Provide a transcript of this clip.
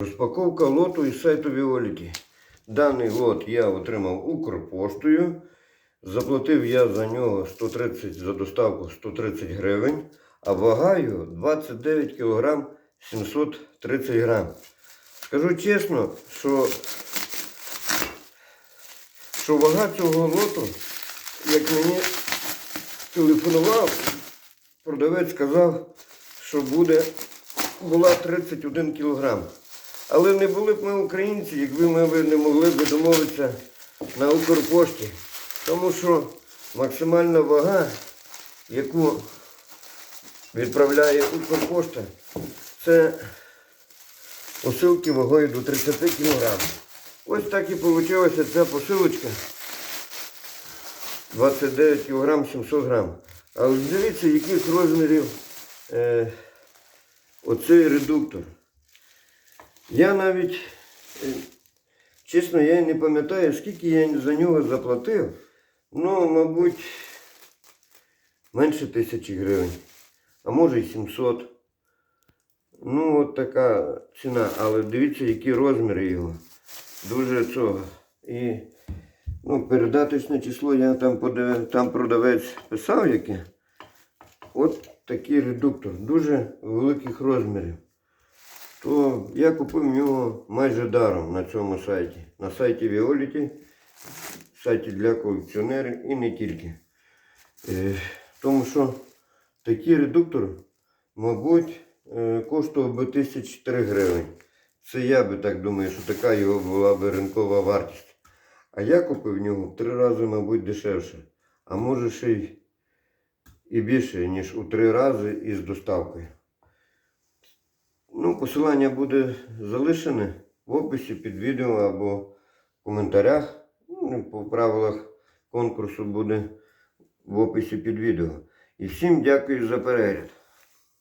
Розпаковка лоту із сайту Віоліті. Даний лот я отримав Укрпоштою. Заплатив я за нього 130 за доставку 130 гривень, а вага його 29 кг 730 грам. Скажу чесно, що, що вага цього лоту, як мені телефонував, продавець сказав, що буде була 31 кілограм. Але не були б ми українці, якби ми не могли б домовитися на Укрпошті. Тому що максимальна вага, яку відправляє Укрпошта, це посилки вагою до 30 кг. Ось так і вийшла ця посилочка. 29 кг 700 грам. А дивіться, яких розмірів е, оцей редуктор. Я навіть, е, чесно, я не пам'ятаю, скільки я за нього заплатив. Ну, мабуть, менше тисячі гривень. А може й 700. Ну, от така ціна. Але дивіться, які розміри його. Дуже цього. І ну, передаточне число я там подив... там продавець писав яке. От такий редуктор. Дуже великих розмірів то я купив в нього майже даром на цьому сайті. На сайті Violet, сайті для колекціонерів і не тільки. Е, тому що такий редуктор, мабуть, е, коштував би 1004 гривень. Це я би так думаю, що така його була би ринкова вартість. А я купив в нього в три рази, мабуть, дешевше. А може ще й і більше, ніж у три рази із доставкою. Посилання буде залишене в описі під відео або в коментарях. Ну, по правилах конкурсу буде в описі під відео. І всім дякую за перегляд.